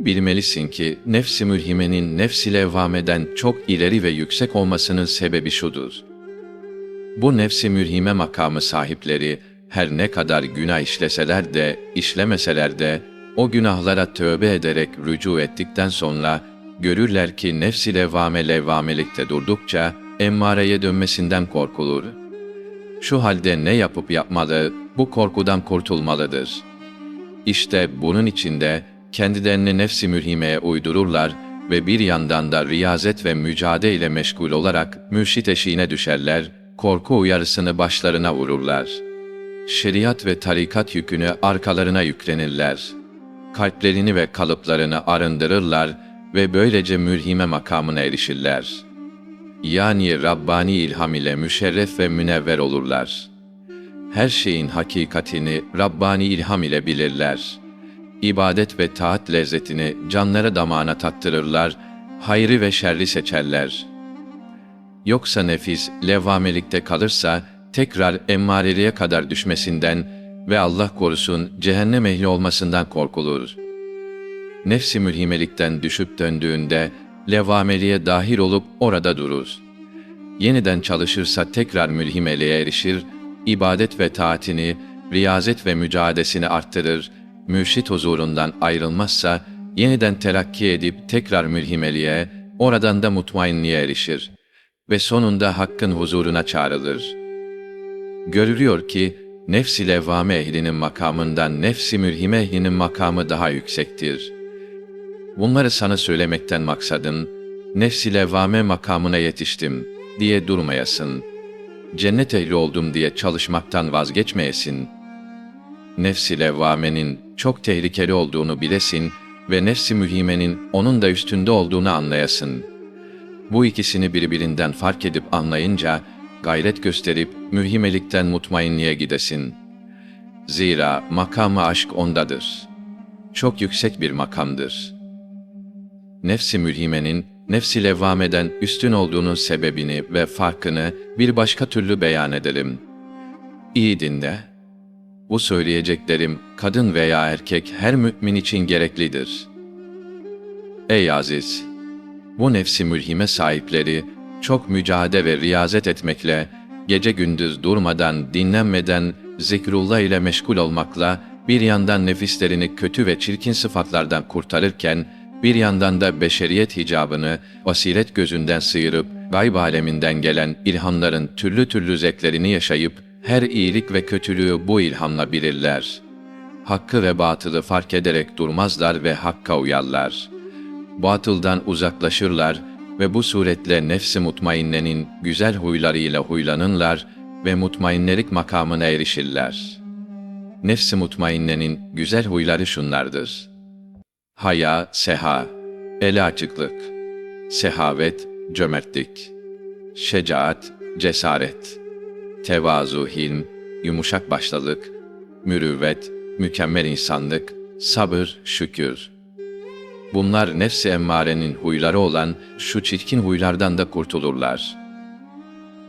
Bilmelisin ki nefsi mülhimenin nefsi levvameden çok ileri ve yüksek olmasının sebebi şudur. Bu nefsi mülhime makamı sahipleri her ne kadar günah işleseler de işlemeseler de o günahlara tövbe ederek rücu ettikten sonra görürler ki nefsi levvame levvamelikte durdukça emmareye dönmesinden korkulur. Şu halde ne yapıp yapmalı, bu korkudan kurtulmalıdır. İşte bunun içinde kendilerini nefsi mülhimeye uydururlar ve bir yandan da riyazet ve mücadele meşgul olarak mürşit eşiğine düşerler, korku uyarısını başlarına vururlar. Şeriat ve tarikat yükünü arkalarına yüklenirler. Kalplerini ve kalıplarını arındırırlar ve böylece mülhime makamına erişirler. Yani Rabbani ilham ile müşerref ve münevver olurlar. Her şeyin hakikatini Rabbani ilham ile bilirler. İbadet ve taat lezzetini canları damağına tattırırlar, hayrı ve şerri seçerler. Yoksa nefis levvamelikte kalırsa tekrar emmareliğe kadar düşmesinden ve Allah korusun cehennem ehli olmasından korkulur. Nefsi mülhimelikten düşüp döndüğünde levvameliğe dahil olup orada durur. Yeniden çalışırsa tekrar mülhimeliğe erişir, ibadet ve taatini, riyazet ve mücadelesini arttırır, mürşit huzurundan ayrılmazsa yeniden telakki edip tekrar mülhimeliğe, oradan da mutmainliğe erişir ve sonunda Hakk'ın huzuruna çağrılır. Görülüyor ki, nefsi levvame ehlinin makamından nefsi mülhime ehlinin makamı daha yüksektir. Bunları sana söylemekten maksadın, nefsi levvame makamına yetiştim diye durmayasın. Cennet ehli oldum diye çalışmaktan vazgeçmeyesin. Nefsi levvamenin çok tehlikeli olduğunu bilesin ve nefsi mühimenin onun da üstünde olduğunu anlayasın. Bu ikisini birbirinden fark edip anlayınca, gayret gösterip mühimelikten mutmainliğe gidesin. Zira makamı aşk ondadır. Çok yüksek bir makamdır. Nefsi mülhimenin, nefsi levvameden üstün olduğunun sebebini ve farkını bir başka türlü beyan edelim. İyi dinle. Bu söyleyeceklerim kadın veya erkek her mümin için gereklidir. Ey aziz! Bu nefsi mülhime sahipleri çok mücadele ve riyazet etmekle, gece gündüz durmadan, dinlenmeden zikrullah ile meşgul olmakla bir yandan nefislerini kötü ve çirkin sıfatlardan kurtarırken, bir yandan da beşeriyet hicabını vasilet gözünden sıyırıp gayb aleminden gelen ilhamların türlü türlü zevklerini yaşayıp her iyilik ve kötülüğü bu ilhamla bilirler. Hakkı ve batılı fark ederek durmazlar ve hakka uyarlar. Batıldan uzaklaşırlar ve bu suretle nefsi mutmainnenin güzel huylarıyla huylanırlar ve mutmainnelik makamına erişirler. Nefsi mutmainnenin güzel huyları şunlardır. Haya, seha, ele açıklık, sehavet, cömertlik, şecaat, cesaret, tevazu, hilm, yumuşak başlılık, mürüvvet, mükemmel insanlık, sabır, şükür. Bunlar nefsi emmarenin huyları olan şu çirkin huylardan da kurtulurlar.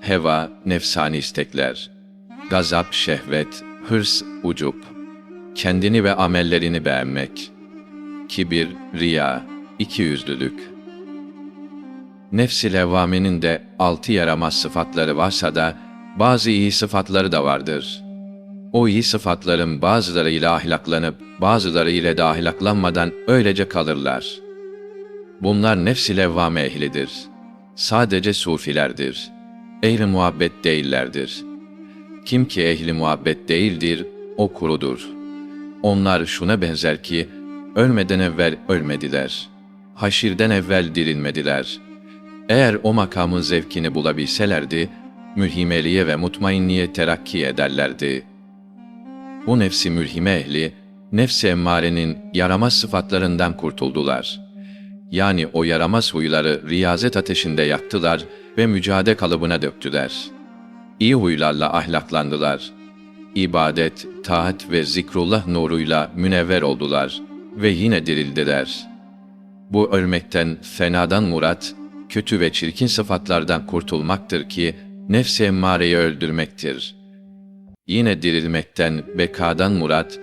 Heva, nefsani istekler, gazap, şehvet, hırs, ucup, kendini ve amellerini beğenmek, kibir, riya, ikiyüzlülük. Nefsi levvamenin de altı yaramaz sıfatları varsa da bazı iyi sıfatları da vardır. O iyi sıfatların bazılarıyla ahlaklanıp bazılarıyla da ahlaklanmadan öylece kalırlar. Bunlar nefsi levvame ehlidir. Sadece sufilerdir. Ehli muhabbet değillerdir. Kim ki ehli muhabbet değildir, o kurudur. Onlar şuna benzer ki, ölmeden evvel ölmediler. Haşirden evvel dirilmediler. Eğer o makamın zevkini bulabilselerdi, mülhimeliğe ve mutmainliğe terakki ederlerdi. Bu nefsi mülhime ehli, nefsi emmarenin yaramaz sıfatlarından kurtuldular. Yani o yaramaz huyları riyazet ateşinde yaktılar ve mücadele kalıbına döktüler. İyi huylarla ahlaklandılar. İbadet, taat ve zikrullah nuruyla münevver oldular ve yine dirildiler. Bu ölmekten, fenadan murat, kötü ve çirkin sıfatlardan kurtulmaktır ki, nefsi emmareyi öldürmektir. Yine dirilmekten, bekadan murat,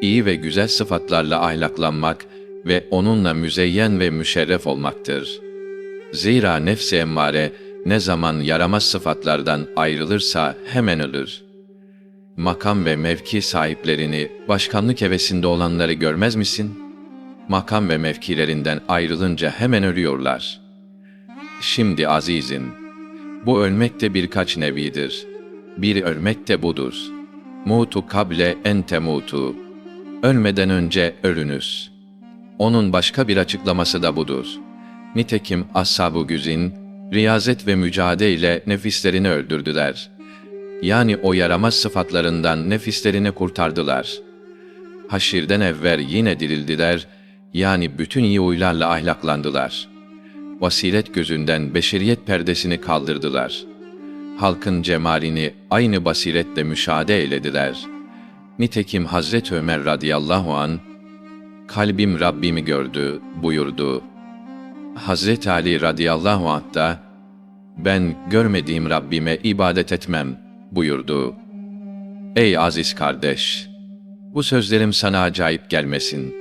iyi ve güzel sıfatlarla ahlaklanmak ve onunla müzeyyen ve müşerref olmaktır. Zira nefs-i emmare ne zaman yaramaz sıfatlardan ayrılırsa hemen ölür. Makam ve mevki sahiplerini, başkanlık hevesinde olanları görmez misin? Makam ve mevkilerinden ayrılınca hemen ölüyorlar. Şimdi azizim, bu ölmek de birkaç nevidir. Bir ölmek de budur. Mutu kable en temutu. Ölmeden önce ölünüz. Onun başka bir açıklaması da budur. Nitekim ashab-ı güzin, riyazet ve mücadele ile nefislerini öldürdüler. Yani o yaramaz sıfatlarından nefislerini kurtardılar. Haşirden evvel yine dirildiler, yani bütün iyi huylarla ahlaklandılar. Vasilet gözünden beşeriyet perdesini kaldırdılar. Halkın cemalini aynı basiretle müşahede eylediler. Nitekim Hazreti Ömer radıyallahu an kalbim Rabbimi gördü buyurdu. Hazreti Ali radıyallahu anh da ben görmediğim Rabbime ibadet etmem buyurdu. Ey aziz kardeş! Bu sözlerim sana acayip gelmesin.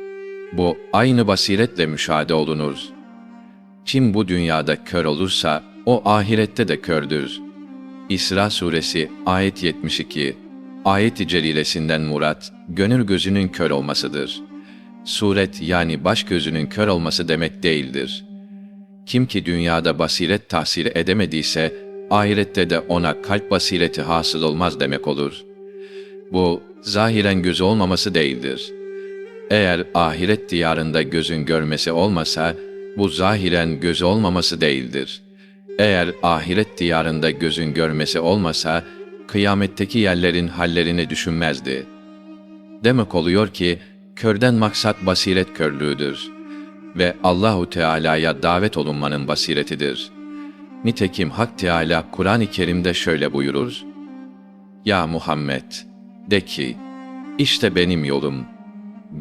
Bu aynı basiretle müşahede olunur. Kim bu dünyada kör olursa o ahirette de kördür. İsra suresi ayet 72 Ayet-i celilesinden murat, gönül gözünün kör olmasıdır. Suret yani baş gözünün kör olması demek değildir. Kim ki dünyada basiret tahsil edemediyse, ahirette de ona kalp basireti hasıl olmaz demek olur. Bu, zahiren gözü olmaması değildir. Eğer ahiret diyarında gözün görmesi olmasa, bu zahiren gözü olmaması değildir. Eğer ahiret diyarında gözün görmesi olmasa, kıyametteki yerlerin hallerini düşünmezdi. Demek oluyor ki, körden maksat basiret körlüğüdür ve Allahu Teala'ya davet olunmanın basiretidir. Nitekim Hak Teala Kur'an-ı Kerim'de şöyle buyurur: Ya Muhammed, de ki, işte benim yolum.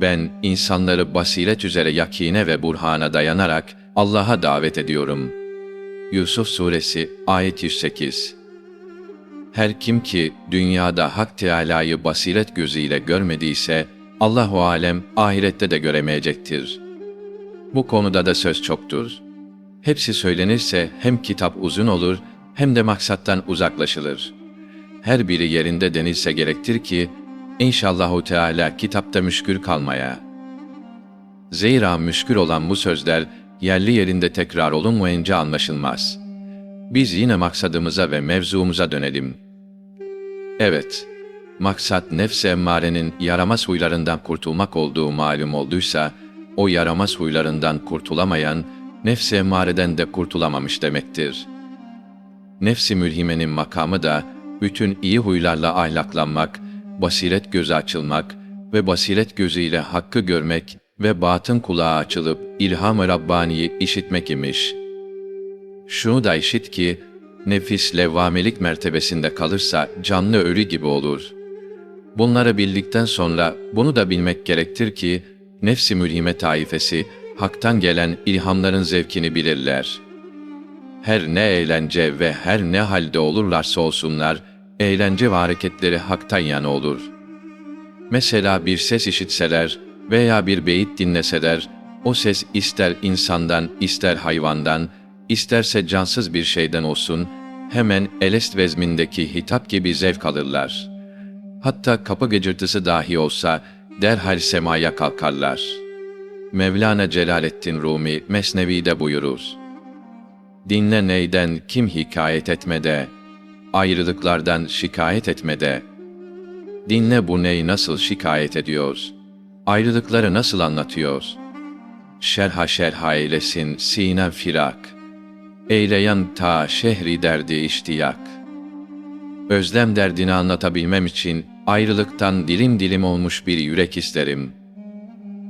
Ben insanları basiret üzere yakine ve burhana dayanarak Allah'a davet ediyorum. Yusuf Suresi ayet 108 Her kim ki dünyada Hak Teala'yı basiret gözüyle görmediyse, Allahu alem ahirette de göremeyecektir. Bu konuda da söz çoktur. Hepsi söylenirse hem kitap uzun olur hem de maksattan uzaklaşılır. Her biri yerinde denilse gerektir ki İnşallahu Teala kitapta müşkül kalmaya. Zira müşkül olan bu sözler yerli yerinde tekrar olunmayınca anlaşılmaz. Biz yine maksadımıza ve mevzumuza dönelim. Evet, maksat nefs-i emmarenin yaramaz huylarından kurtulmak olduğu malum olduysa, o yaramaz huylarından kurtulamayan, nefs-i emmareden de kurtulamamış demektir. Nefs-i mülhimenin makamı da, bütün iyi huylarla ahlaklanmak, basiret gözü açılmak ve basiret gözüyle hakkı görmek ve batın kulağı açılıp ilham-ı Rabbani'yi işitmek imiş. Şunu da işit ki, nefis levvamelik mertebesinde kalırsa canlı ölü gibi olur. Bunları bildikten sonra bunu da bilmek gerektir ki, nefsi mülhime taifesi, haktan gelen ilhamların zevkini bilirler. Her ne eğlence ve her ne halde olurlarsa olsunlar, eğlence ve hareketleri haktan yana olur. Mesela bir ses işitseler veya bir beyit dinleseler, o ses ister insandan, ister hayvandan, isterse cansız bir şeyden olsun, hemen elest vezmindeki hitap gibi zevk alırlar. Hatta kapı gıcırtısı dahi olsa, derhal semaya kalkarlar. Mevlana Celaleddin Rumi Mesnevi'de buyurur. Dinle neyden kim hikayet etmede, ayrılıklardan şikayet etmede. Dinle bu ney nasıl şikayet ediyor, ayrılıkları nasıl anlatıyor. Şerha şerha eylesin sinem firak, eyleyen ta şehri derdi iştiyak. Özlem derdini anlatabilmem için ayrılıktan dilim dilim olmuş bir yürek isterim.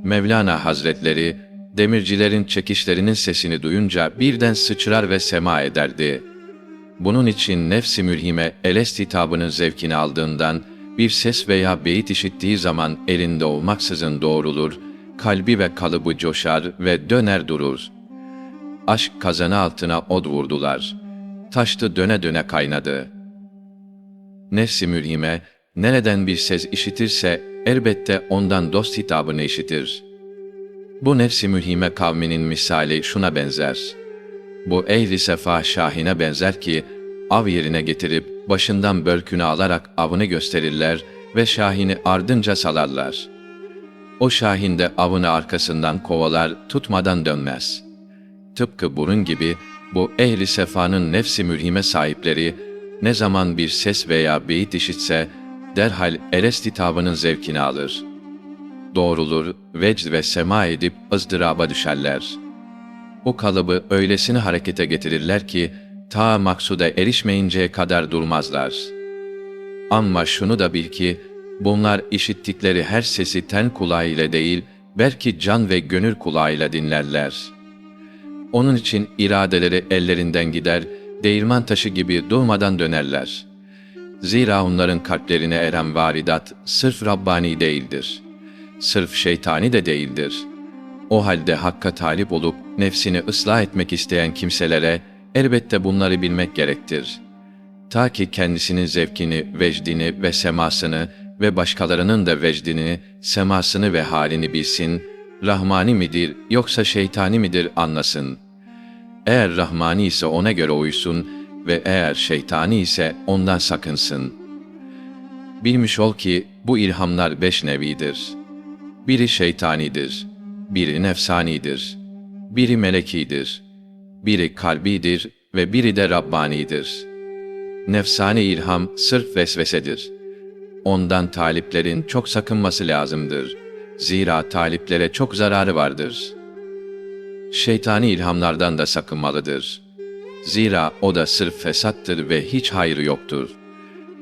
Mevlana Hazretleri, demircilerin çekişlerinin sesini duyunca birden sıçrar ve sema ederdi.'' Bunun için nefsi mülhime elest hitabının zevkini aldığından bir ses veya beyit işittiği zaman elinde olmaksızın doğrulur, kalbi ve kalıbı coşar ve döner durur. Aşk kazanı altına od vurdular. Taştı döne döne kaynadı. Nefsi mülhime nereden bir ses işitirse elbette ondan dost hitabını işitir. Bu nefsi mülhime kavminin misali şuna benzer. Bu ehli sefa şahine benzer ki, av yerine getirip başından bölkünü alarak avını gösterirler ve şahini ardınca salarlar. O şahin de avını arkasından kovalar, tutmadan dönmez. Tıpkı bunun gibi bu ehli sefanın nefsi mülhime sahipleri ne zaman bir ses veya beyit işitse derhal elest hitabının zevkini alır. Doğrulur, vecd ve sema edip ızdıraba düşerler. O kalıbı öylesine harekete getirirler ki ta maksuda erişmeyinceye kadar durmazlar. Ama şunu da bil ki bunlar işittikleri her sesi ten kulağıyla değil belki can ve gönül kulağıyla dinlerler. Onun için iradeleri ellerinden gider, değirman taşı gibi durmadan dönerler. Zira onların kalplerine eren varidat sırf Rabbani değildir. Sırf şeytani de değildir. O halde hakka talip olup nefsini ıslah etmek isteyen kimselere elbette bunları bilmek gerektir. Ta ki kendisinin zevkini, vecdini ve semasını ve başkalarının da vecdini, semasını ve halini bilsin, Rahmani midir yoksa şeytani midir anlasın. Eğer Rahmani ise ona göre uysun ve eğer şeytani ise ondan sakınsın. Bilmiş ol ki bu ilhamlar beş nevidir. Biri şeytanidir, biri nefsanidir, biri melekidir, biri kalbidir ve biri de Rabbanidir. Nefsani ilham sırf vesvesedir. Ondan taliplerin çok sakınması lazımdır. Zira taliplere çok zararı vardır. Şeytani ilhamlardan da sakınmalıdır. Zira o da sırf fesattır ve hiç hayrı yoktur.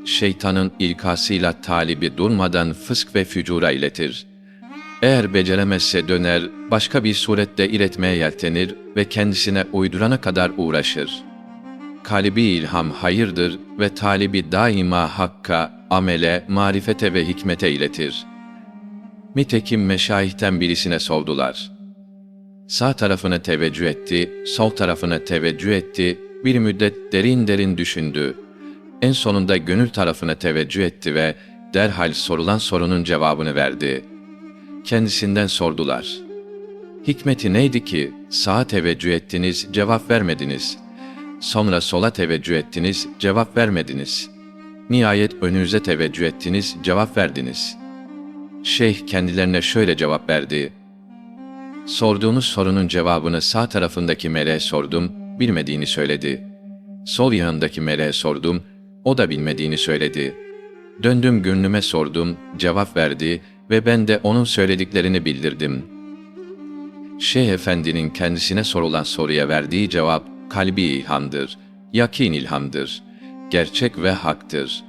Şeytanın ilkasıyla talibi durmadan fısk ve fücura iletir. Eğer beceremezse döner, başka bir surette iletmeye yeltenir ve kendisine uydurana kadar uğraşır. Kalbi ilham hayırdır ve talibi daima hakka, amele, marifete ve hikmete iletir. Nitekim meşayihten birisine sordular. Sağ tarafına teveccüh etti, sol tarafına teveccüh etti, bir müddet derin derin düşündü. En sonunda gönül tarafına teveccüh etti ve derhal sorulan sorunun cevabını verdi. Kendisinden sordular. Hikmeti neydi ki sağa teveccüh ettiniz, cevap vermediniz. Sonra sola teveccüh ettiniz, cevap vermediniz. Nihayet önünüze teveccüh ettiniz, cevap verdiniz. Şeyh kendilerine şöyle cevap verdi. Sorduğunuz sorunun cevabını sağ tarafındaki meleğe sordum, bilmediğini söyledi. Sol yanındaki meleğe sordum, o da bilmediğini söyledi. Döndüm gönlüme sordum, cevap verdi ve ben de onun söylediklerini bildirdim. Şeyh Efendi'nin kendisine sorulan soruya verdiği cevap kalbi ilhamdır, yakin ilhamdır, gerçek ve haktır.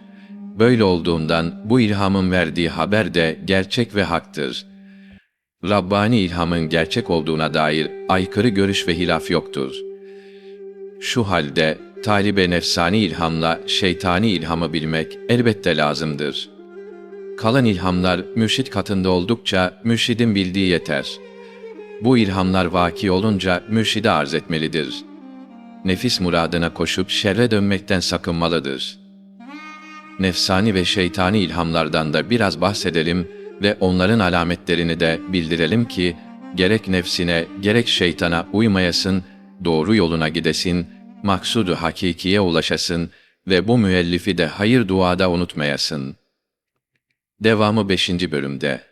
Böyle olduğundan bu ilhamın verdiği haber de gerçek ve haktır.'' Rabbani ilhamın gerçek olduğuna dair aykırı görüş ve hilaf yoktur. Şu halde talibe nefsani ilhamla şeytani ilhamı bilmek elbette lazımdır. Kalan ilhamlar mürşit katında oldukça mürşidin bildiği yeter. Bu ilhamlar vaki olunca mürşide arz etmelidir. Nefis muradına koşup şerre dönmekten sakınmalıdır. Nefsani ve şeytani ilhamlardan da biraz bahsedelim ve onların alametlerini de bildirelim ki gerek nefsine gerek şeytana uymayasın, doğru yoluna gidesin, maksudu hakikiye ulaşasın ve bu müellifi de hayır duada unutmayasın. Devamı 5. bölümde.